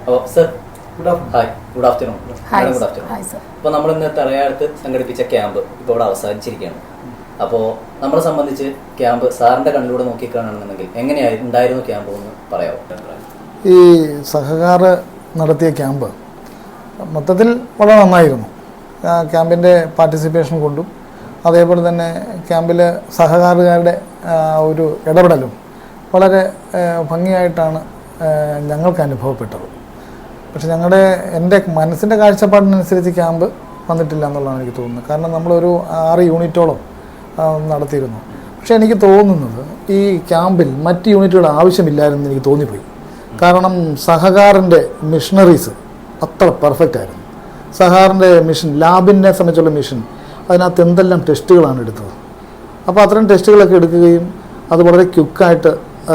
അപ്പോൾ sir good hi good afternoon good afternoon അപ്പോൾ നമ്മൾ ഇന്ന് തലയാഴത്ത് സംഘടിപ്പിച്ച ക്യാമ്പ് ഇപ്പോൾ ഇവിടെ അവസാനിച്ചിരിക്കുകയാണ്. അപ്പോൾ നമ്മളെ സംബന്ധിച്ച് ക്യാമ്പ് സാറിന്റെ കണ്ണിലൂടെ നോക്കിക്കാണുന്നുണ്ടെങ്കിൽ എങ്ങനെയായി ഉണ്ടായിരുന്നു ക്യാമ്പ് എന്ന് പറയാമോ ഈ സഹകാർ നടത്തിയ ക്യാമ്പ് മൊത്തത്തിൽ വളരെ നന്നായിരുന്നു. ക്യാമ്പിന്റെ പാർട്ടിസിപ്പേഷൻ കൊണ്ടും അതേപോലെ തന്നെ ക്യാമ്പിൽ സഹകാരുകാരുടെ ഒരു ഇടപെടലും വളരെ ഭംഗിയായിട്ടാണ് ഞങ്ങൾക്ക് അനുഭവപ്പെട്ടത്. പക്ഷെ ഞങ്ങളുടെ എന്റെ മനസ്സിന്റെ കാഴ്ചപ്പാടിനനുസരിച്ച് ക്യാമ്പ് വന്നിട്ടില്ല എന്നുള്ളതാണ് എനിക്ക് തോന്നുന്നത്. കാരണം നമ്മളൊരു ആറ് യൂണിറ്റോളം നടത്തിയിരുന്നു. പക്ഷേ എനിക്ക് തോന്നുന്നത് ഈ ക്യാമ്പിൽ മറ്റ് യൂണിറ്റുകൾ ആവശ്യമില്ലായിരുന്നു എനിക്ക് തോന്നിപ്പോയി. കാരണം സഹകാറിന്റെ മിഷണറീസ് അത്ര പെർഫെക്റ്റ് ആയിരുന്നു. സഹാറിന്റെ മിഷൻ ലാബിനെ സംബന്ധിച്ചുള്ള മിഷൻ അതിനകത്ത് എന്തെല്ലാം ടെസ്റ്റുകളാണ് എടുത്തത്. അപ്പോൾ അത്രയും ടെസ്റ്റുകളൊക്കെ എടുക്കുകയും അത് വളരെ ക്വിക്കായിട്ട്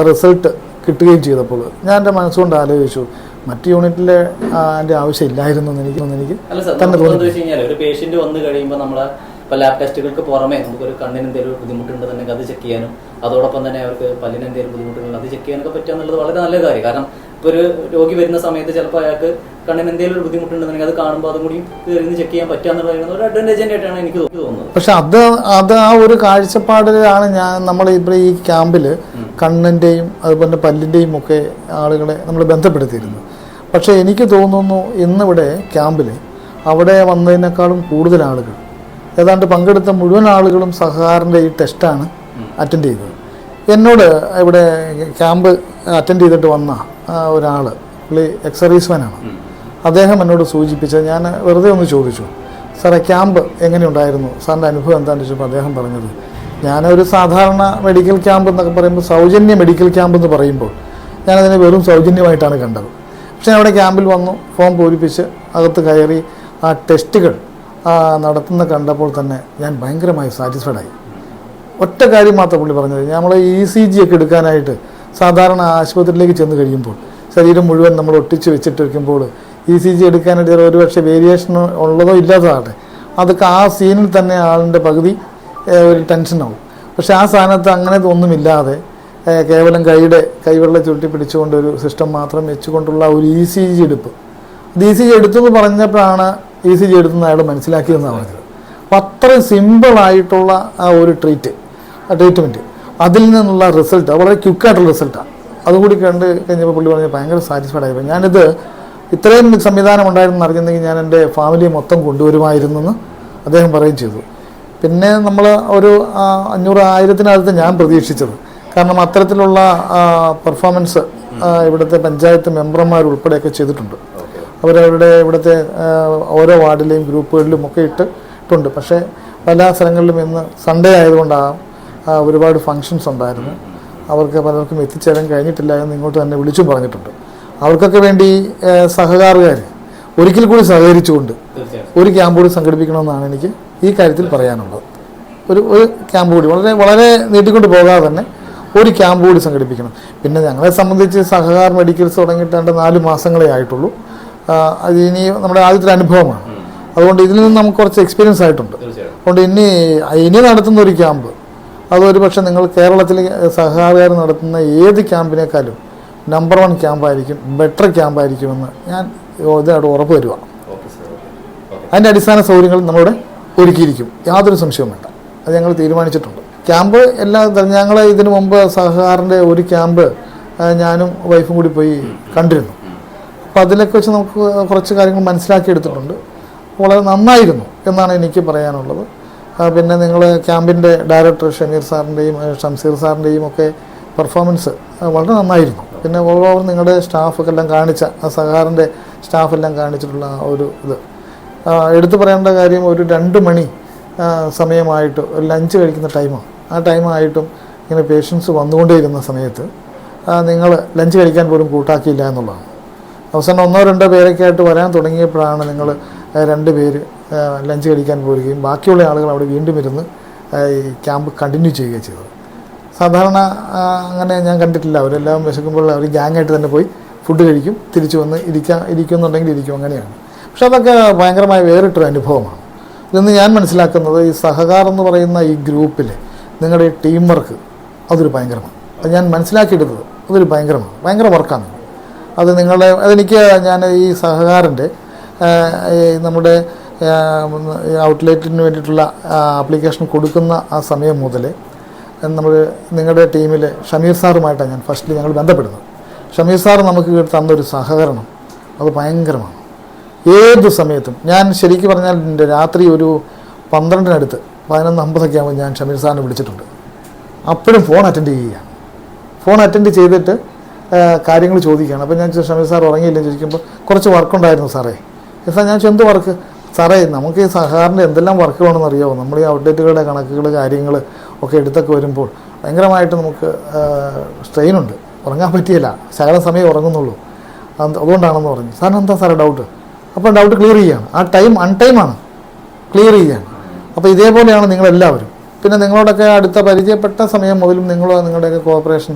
റിസൾട്ട് കിട്ടുകയും ചെയ്തപ്പോൾ ഞാൻ എന്റെ മനസ്സുകൊണ്ട് ആലോചിച്ചു മറ്റ് യൂണിറ്റിലെ അതിന്റെ ആവശ്യമില്ലായിരുന്നു എന്ന് എനിക്ക് എനിക്ക് തന്നെ തോന്നുന്നു. തോന്നി ഒരു പേഷ്യന്റ് വന്നു കഴിയുമ്പോൾ നമ്മളെ ഇപ്പോൾ ലാബ് ടെസ്റ്റുകൾക്ക് പുറമെ നമുക്കൊരു കണ്ണിന് എന്തെങ്കിലും ബുദ്ധിമുട്ടുണ്ടെന്നുണ്ടെങ്കിൽ അത് ചെക്ക് ചെയ്യാനും അതോടൊപ്പം തന്നെ അവർക്ക് പല്ലിന് എന്തെങ്കിലും ബുദ്ധിമുട്ടുണ്ടെങ്കിൽ അത് ചെക്ക് ചെയ്യാനൊക്കെ പറ്റുക എന്നുള്ളത് വളരെ നല്ല കാര്യം. കാരണം ഇപ്പോൾ ഒരു രോഗി വരുന്ന സമയത്ത് ചിലപ്പോൾ അയാൾക്ക് കണ്ണിന് എന്തെങ്കിലും ഒരു ബുദ്ധിമുട്ടുണ്ടെന്നുണ്ടെങ്കിൽ അത് കാണുമ്പോൾ അതും കൂടി കയറി ചെക്ക് ചെയ്യാൻ പറ്റുക എന്നുള്ളത് ഒരു അഡ്വാന്റേജ് ആയിട്ടാണ് എനിക്ക് തോന്നുന്നത്. പക്ഷെ അത് അത് ആ ഒരു കാഴ്ചപ്പാടിലാണ് ഞാൻ നമ്മൾ ഇപ്പോൾ ഈ ക്യാമ്പിൽ കണ്ണിന്റെയും അതുപോലെ പല്ലിന്റെയും ഒക്കെ ആളുകളെ നമ്മൾ ബന്ധപ്പെടുത്തിയിരുന്നു പക്ഷേ എനിക്ക് തോന്നുന്നു ഇന്നിവിടെ ക്യാമ്പിൽ അവിടെ വന്നതിനേക്കാളും കൂടുതൽ ആളുകൾ. ഏതാണ്ട് പങ്കെടുത്ത മുഴുവൻ ആളുകളും സഹകാറിന്റെ ഈ ടെസ്റ്റാണ് അറ്റൻഡ് ചെയ്തത്. എന്നോട് ഇവിടെ ക്യാമ്പ് അറ്റൻഡ് ചെയ്തിട്ട് വന്ന ഒരാൾ പുള്ളി എക്സറീസ്മാനാണ് അദ്ദേഹം എന്നോട് സൂചിപ്പിച്ചത് ഞാൻ വെറുതെ ഒന്ന് ചോദിച്ചു സാറേ ക്യാമ്പ് എങ്ങനെയുണ്ടായിരുന്നു? സാറിന്റെ അനുഭവം എന്താണെന്ന് ചോദിച്ചപ്പോൾ അദ്ദേഹം പറഞ്ഞത് ഞാനൊരു സാധാരണ മെഡിക്കൽ ക്യാമ്പ് എന്നൊക്കെ പറയുമ്പോൾ സൗജന്യ മെഡിക്കൽ ക്യാമ്പ് എന്ന് പറയുമ്പോൾ ഞാനതിനെ വെറും സൗജന്യമായിട്ടാണ് കണ്ടത്. പക്ഷേ അവിടെ ക്യാമ്പിൽ വന്നു ഫോം പൂരിപ്പിച്ച് അകത്ത് കയറി ആ ടെസ്റ്റുകൾ നടത്തുന്ന കണ്ടപ്പോൾ തന്നെ ഞാൻ ഭയങ്കരമായി സാറ്റിസ്ഫൈഡ് ആയി. ഒറ്റ കാര്യം മാത്രം പുള്ളി പറഞ്ഞത് നമ്മൾ ഇ സി ജി ഒക്കെ എടുക്കാനായിട്ട് സാധാരണ ആശുപത്രിയിലേക്ക് ചെന്ന് കഴിയുമ്പോൾ ശരീരം മുഴുവൻ നമ്മൾ ഒട്ടിച്ച് വെച്ചിട്ട് വയ്ക്കുമ്പോൾ ഇ സി ജി എടുക്കാനായിട്ട് ചില ഒരുപക്ഷെ വേരിയേഷൻ ഉള്ളതോ ഇല്ലാത്തതാകട്ടെ അതൊക്കെ ആ സീനിൽ തന്നെ ആളിന്റെ പകുതി ഒരു ടെൻഷനാവും പക്ഷേ ആ സ്ഥാനത്ത് അങ്ങനെ ഒന്നുമില്ലാതെ കേവലം കൈയുടെ കൈവെള്ള ചുരുട്ടി പിടിച്ചുകൊണ്ട് ഒരു സിസ്റ്റം മാത്രം വെച്ചുകൊണ്ടുള്ള ഒരു ഇ സി ജി എടുപ്പ്. അത് ഇ സി ജി എടുത്തു എന്ന് പറഞ്ഞപ്പോഴാണ് ഇ സി ജി എടുത്തുന്ന അയാൾ മനസ്സിലാക്കിയെന്നാണ് പറഞ്ഞത്. അപ്പം അത്രയും സിമ്പിളായിട്ടുള്ള ആ ഒരു ട്രീറ്റ് ആ ട്രീറ്റ്മെന്റ് അതിൽ നിന്നുള്ള റിസൾട്ട് വളരെ ക്വിക്കായിട്ടുള്ള റിസൾട്ടാണ് അതുകൂടി കണ്ട് കഴിഞ്ഞപ്പോൾ പുള്ളി പറഞ്ഞ് ഭയങ്കര സാറ്റിസ്ഫൈഡ് ആയിപ്പോൾ ഞാനിത് ഇത്രയും സംവിധാനം ഉണ്ടായിരുന്നു അറിഞ്ഞെങ്കിൽ ഞാൻ എന്റെ ഫാമിലിയെ മൊത്തം കൊണ്ടുവരുമായിരുന്നു എന്ന് അദ്ദേഹം പറയുകയും ചെയ്തു. പിന്നെ നമ്മൾ ഒരു അഞ്ഞൂറ് ആയിരത്തിനകത്ത് ഞാൻ പ്രതീക്ഷിച്ചത്. കാരണം അത്തരത്തിലുള്ള പെർഫോമൻസ് ഇവിടുത്തെ പഞ്ചായത്ത് മെമ്പർമാർ ഉൾപ്പെടെയൊക്കെ ചെയ്തിട്ടുണ്ട്. അവരവരുടെ ഇവിടുത്തെ ഓരോ വാർഡിലെയും ഗ്രൂപ്പുകളിലും ഒക്കെ ഇട്ടിട്ടുണ്ട് പക്ഷേ പല സ്ഥലങ്ങളിലും ഇന്ന് സൺഡേ ആയതുകൊണ്ടാകാം ഒരുപാട് ഫങ്ഷൻസ് ഉണ്ടായിരുന്നു. അവർക്ക് പലർക്കും എത്തിച്ചേരാൻ കഴിഞ്ഞിട്ടില്ല എന്ന് ഇങ്ങോട്ട് തന്നെ വിളിച്ചും പറഞ്ഞിട്ടുണ്ട്. അവർക്കൊക്കെ വേണ്ടി സഹകാറുകാർ ഒരിക്കൽ കൂടി സഹകരിച്ചുകൊണ്ട് ഒരു ക്യാമ്പ് കൂടി സംഘടിപ്പിക്കണമെന്നാണ് എനിക്ക് ഈ കാര്യത്തിൽ പറയാനുള്ളത്. ഒരു ഒരു ക്യാമ്പ് കൂടി വളരെ വളരെ നീട്ടിക്കൊണ്ട് പോകാതെ തന്നെ ഒരു ക്യാമ്പ് കൂടി സംഘടിപ്പിക്കണം. പിന്നെ ഞങ്ങളെ സംബന്ധിച്ച് സഹകാർ മെഡിക്കൽസ് തുടങ്ങിയിട്ട് രണ്ട് നാല് മാസങ്ങളേ ആയിട്ടുള്ളൂ. അത് ഇനി നമ്മുടെ ആദ്യത്തെ അനുഭവമാണ്. അതുകൊണ്ട് ഇതിൽ നിന്ന് നമുക്ക് കുറച്ച് എക്സ്പീരിയൻസ് ആയിട്ടുണ്ട്. അതുകൊണ്ട് ഇനി ഇനി നടത്തുന്ന ഒരു ക്യാമ്പ് അതൊരു പക്ഷേ നിങ്ങൾ കേരളത്തിൽ സഹകാരകാർ നടത്തുന്ന ഏത് ക്യാമ്പിനേക്കാളും നമ്പർ വൺ ക്യാമ്പായിരിക്കും ബെറ്റർ ക്യാമ്പായിരിക്കുമെന്ന് ഞാൻ ഇതായിട്ട് ഉറപ്പ് വരിക അതിന്റെ അടിസ്ഥാന സൗകര്യങ്ങൾ നമ്മളിവിടെ ഒരുക്കിയിരിക്കും. യാതൊരു സംശയവും വേണ്ട. അത് ഞങ്ങൾ തീരുമാനിച്ചിട്ടുണ്ട്. ക്യാമ്പ് എല്ലാ ഞങ്ങൾ ഇതിനു മുമ്പ് സഹകാറിന്റെ ഒരു ക്യാമ്പ് ഞാനും വൈഫും കൂടി പോയി കണ്ടിരുന്നു. അപ്പോൾ അതിലൊക്കെ വെച്ച് നമുക്ക് കുറച്ച് കാര്യങ്ങൾ മനസ്സിലാക്കിയെടുത്തിട്ടുണ്ട് വളരെ നന്നായിരുന്നു എന്നാണ് എനിക്ക് പറയാനുള്ളത്. പിന്നെ നിങ്ങൾ ക്യാമ്പിന്റെ ഡയറക്ടർ ഷമീർ സാറിന്റെയും ഷംസീർ സാറിന്റെയും ഒക്കെ പെർഫോമൻസ് വളരെ നന്നായിരുന്നു. പിന്നെ ഓവർ നിങ്ങളുടെ സ്റ്റാഫൊക്കെ എല്ലാം കാണിച്ച ആ സഹകാറിന്റെ സ്റ്റാഫെല്ലാം കാണിച്ചിട്ടുള്ള ആ ഒരു ഇത്. എടുത്തു പറയേണ്ട കാര്യം ഒരു രണ്ട് മണി സമയമായിട്ട് ലഞ്ച് കഴിക്കുന്ന ടൈമാണ്. ആ ടൈമായിട്ടും ഇങ്ങനെ പേഷ്യൻസ് വന്നുകൊണ്ടേയിരുന്ന സമയത്ത് നിങ്ങൾ ലഞ്ച് കഴിക്കാൻ പോലും കൂട്ടാക്കിയില്ല എന്നുള്ളതാണ്. അവസാനം ഒന്നോ രണ്ടോ പേരൊക്കെ ആയിട്ട് വരാൻ തുടങ്ങിയപ്പോഴാണ് നിങ്ങൾ രണ്ട് പേര് ലഞ്ച് കഴിക്കാൻ പോരുകയും ബാക്കിയുള്ള ആളുകൾ അവിടെ വീണ്ടും ഇരുന്ന് ഈ ക്യാമ്പ് കണ്ടിന്യൂ ചെയ്യുകയും ചെയ്തത്. സാധാരണ അങ്ങനെ ഞാൻ കണ്ടിട്ടില്ല. അവരെല്ലാം വിശക്കുമ്പോൾ അവർ ഗ്യാങ്ങായിട്ട് തന്നെ പോയി ഫുഡ് കഴിക്കും തിരിച്ചു വന്ന് ഇരിക്കാൻ ഇരിക്കുന്നുണ്ടെങ്കിൽ ഇരിക്കും. അങ്ങനെയാണ്. പക്ഷെ അതൊക്കെ ഭയങ്കരമായ വേറിട്ടൊരു അനുഭവമാണ്. ഇതെന്ന് ഞാൻ മനസ്സിലാക്കുന്നത് ഈ സഹകാർ എന്ന് പറയുന്ന ഈ ഗ്രൂപ്പിൽ നിങ്ങളുടെ ടീം വർക്ക് അതൊരു ഭയങ്കരമാണ്. അത് ഞാൻ മനസ്സിലാക്കിയെടുത്തത് അതൊരു ഭയങ്കരമാണ്. ഭയങ്കര വർക്കാണ്. അത് നിങ്ങളുടെ അതെനിക്ക് ഞാൻ ഈ സഹകാരന്റെ നമ്മുടെ ഔട്ട്ലെറ്റിന് വേണ്ടിയിട്ടുള്ള ആപ്ലിക്കേഷൻ കൊടുക്കുന്ന ആ സമയം മുതൽ നമ്മൾ നിങ്ങളുടെ ടീമിൽ ഷമീർ സാറുമായിട്ടാണ് ഞാൻ ഫസ്റ്റിൽ ഞങ്ങൾ ബന്ധപ്പെടുന്നത്. ഷമീർ സാർ നമുക്ക് തന്നൊരു സഹകരണം. അത് ഭയങ്കരമാണ്. ഏത് സമയത്തും ഞാൻ ശരിക്കും പറഞ്ഞാൽ രാത്രി ഒരു പന്ത്രണ്ടിനടുത്ത് പതിനൊന്ന് അമ്പതൊക്കെ ആകുമ്പോൾ ഞാൻ ഷമീർ സാറിനെ വിളിച്ചിട്ടുണ്ട്. അപ്പോഴും ഫോൺ അറ്റൻഡ് ചെയ്യുകയാണ്. ഫോൺ അറ്റൻഡ് ചെയ്തിട്ട് കാര്യങ്ങൾ ചോദിക്കുകയാണ്. അപ്പോൾ ഞാൻ ഷമീർ സാർ ഉറങ്ങിയില്ലെന്ന് ചോദിക്കുമ്പോൾ കുറച്ച് വർക്കുണ്ടായിരുന്നു സാറേ. സാർ ഞാൻ എന്ത് വർക്ക് സാറേ നമുക്ക് ഈ സഹകാറിന്റെ എന്തെല്ലാം വർക്കുകളാണെന്ന് അറിയാമോ നമ്മൾ ഈ ഔട്ട്ലെറ്റുകളുടെ കണക്കുകൾ കാര്യങ്ങൾ ഒക്കെ എടുത്തൊക്കെ വരുമ്പോൾ ഭയങ്കരമായിട്ട് നമുക്ക് സ്ട്രെയിൻ ഉണ്ട്. ഉറങ്ങാൻ പറ്റിയില്ല. ശകലം സമയം ഉറങ്ങുന്നുള്ളൂ. അത് അതുകൊണ്ടാണെന്ന് പറഞ്ഞു. സാറിന് എന്താ സാറേ ഡൗട്ട് അപ്പോൾ ഡൗട്ട് ക്ലിയർ ചെയ്യുകയാണ് ആ ടൈം അൺ ടൈമാണ് ക്ലിയർ ചെയ്യുകയാണ് അപ്പോൾ ഇതേപോലെയാണ് നിങ്ങളെല്ലാവരും. പിന്നെ നിങ്ങളോടൊക്കെ അടുത്ത പരിചയപ്പെട്ട സമയം മുതലും നിങ്ങളോ നിങ്ങളുടെയൊക്കെ കോപ്പറേഷൻ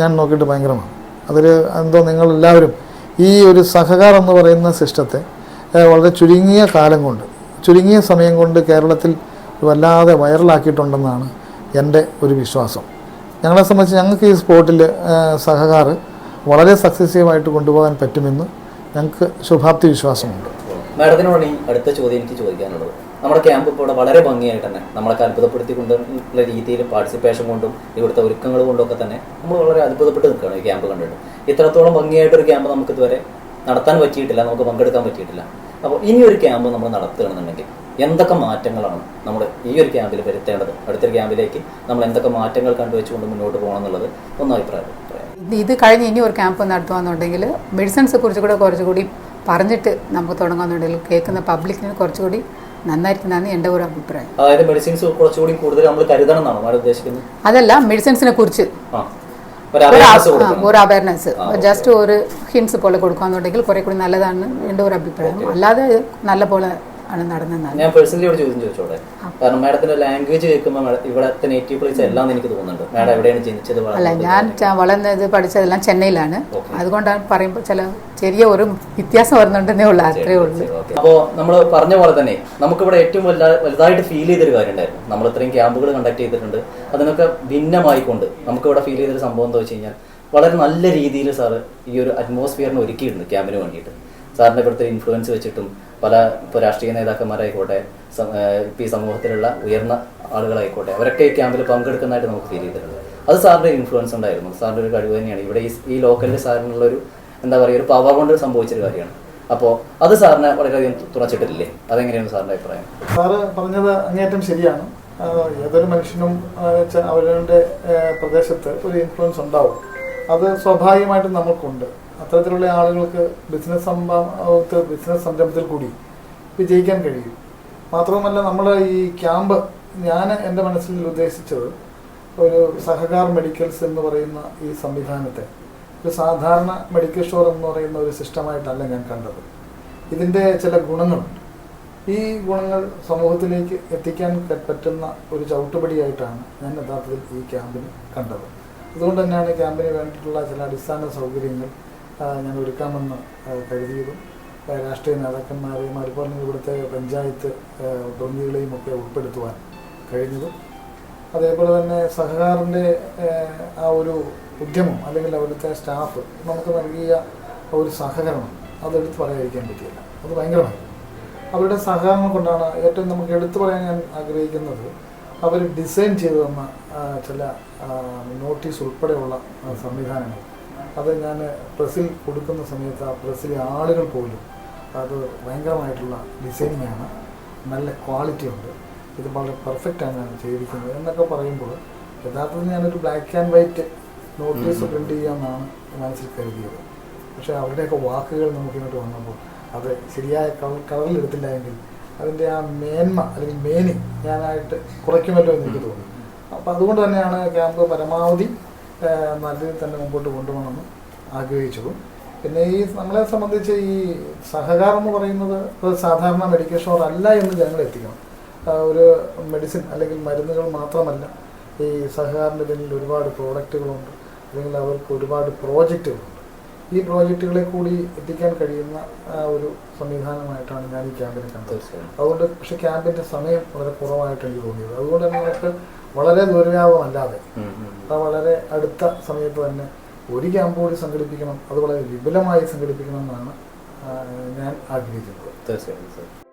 ഞാൻ നോക്കിയിട്ട് ഭയങ്കരമാണ്. അതിൽ എന്തോ നിങ്ങളെല്ലാവരും ഈ ഒരു സഹകാർ എന്ന് പറയുന്ന സിസ്റ്റത്തെ വളരെ ചുരുങ്ങിയ കാലം കൊണ്ട് ചുരുങ്ങിയ സമയം കൊണ്ട് കേരളത്തിൽ വല്ലാതെ വൈറലാക്കിയിട്ടുണ്ടെന്നാണ് എന്റെ ഒരു വിശ്വാസം. ഞങ്ങളെ സംബന്ധിച്ച് ഞങ്ങൾക്ക് ഈ സ്പോട്ടിൽ സഹകാർ വളരെ സക്സസീവായിട്ട് കൊണ്ടുപോകാൻ പറ്റുമെന്ന് ഞങ്ങൾക്ക് ശുഭാപ്തി വിശ്വാസമുണ്ട്. മാഡത്തിനോടാണ് ഈ അടുത്ത ചോദ്യം എനിക്ക് ചോദിക്കാനുള്ളത്. നമ്മുടെ ക്യാമ്പ് ഇപ്പോൾ ഇവിടെ വളരെ ഭംഗിയായിട്ട് തന്നെ നമ്മളൊക്കെ അത്ഭുതപ്പെടുത്തിക്കൊണ്ടുള്ള രീതിയിൽ പാർട്ടിസിപ്പേഷൻ കൊണ്ടും ഇവിടുത്തെ ഒരുക്കങ്ങൾ കൊണ്ടൊക്കെ തന്നെ നമ്മൾ വളരെ അത്ഭുതപ്പെട്ട് നിൽക്കുകയാണ് ഈ ക്യാമ്പ് കണ്ടിട്ട്. ഇത്രത്തോളം ഭംഗിയായിട്ടൊരു ക്യാമ്പ് നമുക്ക് ഇതുവരെ നടത്താൻ പറ്റിയിട്ടില്ല നമുക്ക് പങ്കെടുക്കാൻ പറ്റിയിട്ടില്ല. അപ്പോൾ ഇനി ഒരു ക്യാമ്പ് നമ്മൾ നടത്തുകയാണെന്നുണ്ടെങ്കിൽ എന്തൊക്കെ മാറ്റങ്ങളാണ് നമ്മൾ ഈ ഒരു ക്യാമ്പിൽ വരുത്തേണ്ടത്? അടുത്തൊരു ക്യാമ്പിലേക്ക് നമ്മൾ എന്തൊക്കെ മാറ്റങ്ങൾ കണ്ടുവെച്ചുകൊണ്ട് മുന്നോട്ട് പോകണം എന്നുള്ളത് ഒന്ന് അഭിപ്രായം ഇത് കഴിഞ്ഞ് ഇനി ഒരു ക്യാമ്പ് നടത്തുകയെന്നുണ്ടെങ്കിൽ മെഡിസിൻസ് കുറിച്ച് കൂടെ കുറച്ചുകൂടി പറഞ്ഞിട്ട് നമുക്ക് തുടങ്ങാന്നുണ്ടെങ്കിൽ കേൾക്കുന്ന പബ്ലിക്കിന് കുറച്ചുകൂടി നന്നായിരിക്കുന്നതാണ് എന്റെ ഒരു അഭിപ്രായം. അതായത് മെഡിസിൻസ് കുറച്ചുകൂടി കൂടുതൽ നമ്മൾ കരുതണം എന്നാണ് ഉദ്ദേശിക്കുന്നത്? അതല്ല മെഡിസിൻസിനെ കുറിച്ച്. ഒരു അവയർനെസ് ജസ്റ്റ് ഒരു ഹിൻസ് പോലെ കൊടുക്കുകയെന്നുണ്ടെങ്കിൽ കുറെ കൂടി നല്ലതാണ് എന്റെ ഒരു അഭിപ്രായം. അല്ലാതെ നല്ല പോലെ ആണ് നടന്നതാണ് ഞാൻ പേഴ്സണലി ഒരു ചോദ്യം ചോദിച്ചോടെ കാരണം മാഡത്തിന്റെ ലാംഗ്വേജ് കേൾക്കുമ്പോൾ ഇവിടത്തെ നേറ്റീവ് പ്ലേസ് എല്ലാം എനിക്ക് തോന്നുന്നുണ്ട്. മാഡം എവിടെയാണ് ജനിച്ചത് അല്ല ഞാൻ വളർന്നത് പഠിച്ചതെല്ലാം ചെന്നൈയിലാണ്. അതുകൊണ്ടാണ് പറയുമ്പോൾ ചില ചെറിയ ഒരു വ്യത്യാസം വരുന്നുണ്ടെന്നേ ഉള്ളൂ അത്രേ ഉള്ളൂ. അപ്പോൾ അപ്പോ നമ്മൾ പറഞ്ഞ പോലെ തന്നെ നമുക്കിവിടെ ഏറ്റവും വലുതായിട്ട് ഫീൽ ചെയ്തൊരു കാര്യം ഉണ്ടായിരുന്നു നമ്മൾ ഇത്രയും ക്യാമ്പുകൾ കണ്ടക്ട് ചെയ്തിട്ടുണ്ട്. അതിനൊക്കെ ഭിന്നമായിക്കൊണ്ട് നമുക്കിവിടെ ഫീൽ ചെയ്തൊരു സംഭവം എന്താ വെച്ച് കഴിഞ്ഞാൽ വളരെ നല്ല രീതിയിൽ സാറ് ഈ ഒരു അറ്റ്മോസ്ഫിയറിന് ഒരുക്കിയിട്ടുണ്ട് ക്യാമ്പിന് വേണ്ടിയിട്ട്. സാറിന്റെ ഇവിടുത്തെ ഇൻഫ്ലുവൻസ് വെച്ചിട്ടും പല ഇപ്പോൾ രാഷ്ട്രീയ നേതാക്കന്മാരായിക്കോട്ടെ ഇപ്പം ഈ സമൂഹത്തിലുള്ള ഉയർന്ന ആളുകളായിക്കോട്ടെ അവരൊക്കെ ഈ ക്യാമ്പിൽ പങ്കെടുക്കുന്നതായിട്ട് നമുക്ക് ഫീൽ ചെയ്തിട്ടുണ്ട്. അത് സാറിന്റെ ഇൻഫ്ലുവൻസ് ഉണ്ടായിരുന്നു. സാറിന്റെ ഒരു കഴിവ് തന്നെയാണ്. ഇവിടെ ഈ ലോക്കലിൽ സാറിനുള്ള ഒരു എന്താ പറയുക ഒരു പവർ കൊണ്ട് സംഭവിച്ചൊരു കാര്യമാണ്. അപ്പോൾ അത് സാറിനെ വളരെയധികം തുറച്ചിട്ടില്ലേ അതെങ്ങനെയാണ് സാറിന്റെ അഭിപ്രായം? സാറ് പറഞ്ഞത് അങ്ങേറ്റം ശരിയാണ്. ഏതൊരു മനുഷ്യനും അവരുടെ പ്രദേശത്ത് ഒരു ഇൻഫ്ലുവൻസ് ഉണ്ടാവും. അത് സ്വാഭാവികമായിട്ടും നമുക്കുണ്ട് അത്തരത്തിലുള്ള ആളുകൾക്ക് ബിസിനസ് സംഭവത്ത് ബിസിനസ് സംരംഭത്തിൽ കൂടി വിജയിക്കാൻ കഴിയും. മാത്രവുമല്ല നമ്മൾ ഈ ക്യാമ്പ് ഞാൻ എന്റെ മനസ്സിൽ ഉദ്ദേശിച്ചത് ഒരു സഹകാർ മെഡിക്കൽസ് എന്ന് പറയുന്ന ഈ സംവിധാനത്തെ. ഒരു സാധാരണ മെഡിക്കൽ സ്റ്റോർ എന്ന് പറയുന്ന ഒരു സിസ്റ്റമായിട്ടല്ല ഞാൻ കണ്ടത്. ഇതിന്റെ ചില ഗുണങ്ങളുണ്ട്. ഈ ഗുണങ്ങൾ സമൂഹത്തിലേക്ക് എത്തിക്കാൻ പറ്റുന്ന ഒരു ചവിട്ടുപടിയായിട്ടാണ് ഞാൻ യഥാർത്ഥത്തിൽ ഈ ക്യാമ്പിന് കണ്ടത്. അതുകൊണ്ട് തന്നെയാണ് ക്യാമ്പിന് വേണ്ടിയിട്ടുള്ള ചില അടിസ്ഥാന സൗകര്യങ്ങൾ ഞാൻ ഒരുക്കാമെന്ന് കരുതിയതും. രാഷ്ട്രീയ നേതാക്കന്മാരെയും അതുപോലെ തന്നെ ഇവിടുത്തെ പഞ്ചായത്ത് പ്രതിനിധികളെയും ഒക്കെ ഉൾപ്പെടുത്തുവാൻ കഴിഞ്ഞതും. അതേപോലെ തന്നെ സഹകാറിന്റെ ആ ഒരു ഉദ്യമം അല്ലെങ്കിൽ അവിടുത്തെ സ്റ്റാഫ് നമുക്ക് നൽകിയ ഒരു സഹകരണം അതെടുത്ത് പറയാതിരിക്കാൻ പറ്റിയില്ല അത് ഭയങ്കരമായി അവരുടെ സഹകരണം കൊണ്ടാണ് ഏറ്റവും നമുക്ക് എടുത്തു പറയാൻ ഞാൻ ആഗ്രഹിക്കുന്നത് അവർ ഡിസൈൻ ചെയ്തു തന്ന ചില നോട്ടീസ് ഉൾപ്പെടെയുള്ള സംവിധാനങ്ങൾ. അത് ഞാൻ പ്രസ്സിൽ കൊടുക്കുന്ന സമയത്ത് ആ പ്രസ്സിലെ ആളുകൾ പോലും അത് ഭയങ്കരമായിട്ടുള്ള ഡിസൈനിങ് ആണ്. നല്ല ക്വാളിറ്റി ഉണ്ട്. ഇത് വളരെ പെർഫെക്റ്റാണ് ഞാൻ ചെയ്തിരിക്കുന്നത് എന്നൊക്കെ പറയുമ്പോൾ യഥാർത്ഥത്തിൽ ഞാനൊരു black and white notice print ചെയ്യാമെന്നാണ് മനസ്സിൽ കരുതിയത്. പക്ഷേ അവരുടെയൊക്കെ വാക്കുകൾ നമുക്കിങ്ങോട്ട് വന്നപ്പോൾ അത് ശരിയായ കളർ കളറിലെടുത്തില്ല എങ്കിൽ അതിന്റെ ആ മേന്മ അല്ലെങ്കിൽ മേനി ഞാനായിട്ട് കുറയ്ക്കുമല്ലോ എന്ന് എനിക്ക് തോന്നി. അപ്പോൾ അതുകൊണ്ട് തന്നെയാണ് ക്യാമ്പ് പരമാവധി നല്ല രീതിയിൽ തന്നെ മുമ്പോട്ട് കൊണ്ടുപോകണമെന്ന് ആഗ്രഹിച്ചതും പിന്നെ ഈ നമ്മളെ സംബന്ധിച്ച് ഈ സഹകാരം എന്ന് പറയുന്നത് സാധാരണ മെഡിക്കൽ സ്റ്റോർ അല്ല എന്ന് ജനങ്ങൾ എത്തിക്കണം. ഒരു മെഡിസിൻ അല്ലെങ്കിൽ മരുന്നുകൾ മാത്രമല്ല ഈ സഹകാറിന്റെ പിന്നിൽ ഒരുപാട് പ്രോഡക്റ്റുകളുണ്ട് അല്ലെങ്കിൽ അവർക്ക് ഒരുപാട് പ്രോജക്റ്റുകളുണ്ട് ഈ പ്രോജക്റ്റുകളെ കൂടി എത്തിക്കാൻ കഴിയുന്ന ഒരു സംവിധാനമായിട്ടാണ് ഞാൻ ഈ ക്യാമ്പിനെ കണ്ടത്. അതുകൊണ്ട് പക്ഷെ ക്യാമ്പിന്റെ സമയം വളരെ കുറവായിട്ട് എനിക്ക് തോന്നിയത്. അതുകൊണ്ട് തന്നെ നമുക്ക് വളരെ. അത് വളരെ അടുത്ത സമയത്ത് തന്നെ ഒരു ക്യാമ്പ് കൂടി സംഘടിപ്പിക്കണം അത് വളരെ വിപുലമായി സംഘടിപ്പിക്കണം എന്നാണ് ഞാൻ ആഗ്രഹിക്കുന്നത്. തീർച്ചയായും.